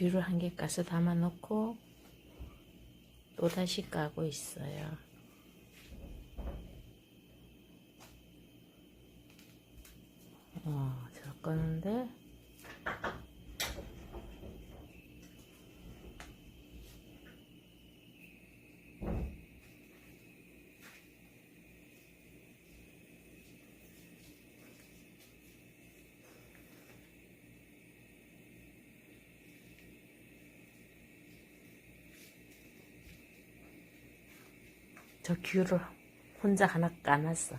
귤을 한 개 까서 담아 놓고 또 다시 까고 있어요. 어, 잘 꺼는데 저 귤을 혼자 하나 까놨어.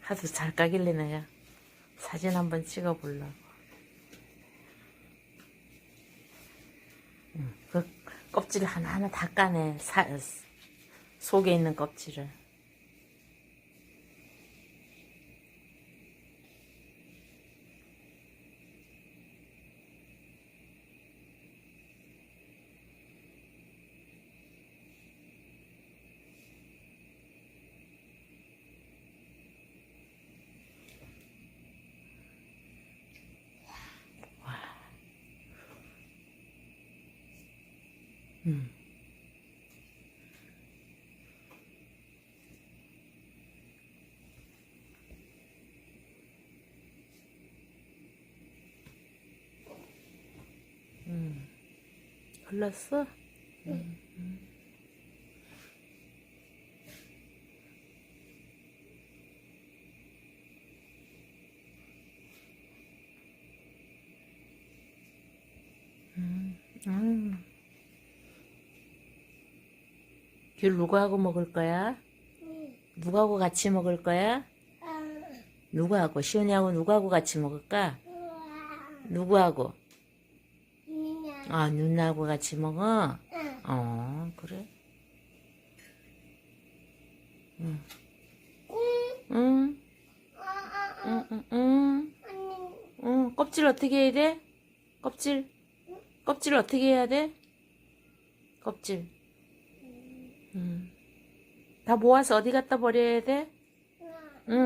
하도 잘 까길래 내가 사진 한번 찍어 보려고. 응, 그 껍질 하나하나 다 까네. 사, 속에 있는 껍질을. 음. 음. 흘렀어? 음. 음. 귤 누구하고 먹을 거야? 누구하고 같이 먹을 거야? 누구하고? 시온이하고 누구하고 같이 먹을까? 누구하고? 아, 누나하고 같이 먹어? 어, 그래? 응. 응. 응, 응, 응. 응, 껍질 어떻게 해야 돼? 껍질. 껍질 어떻게 해야 돼? 껍질. 음. 다 모아서 어디 갖다 버려야 돼?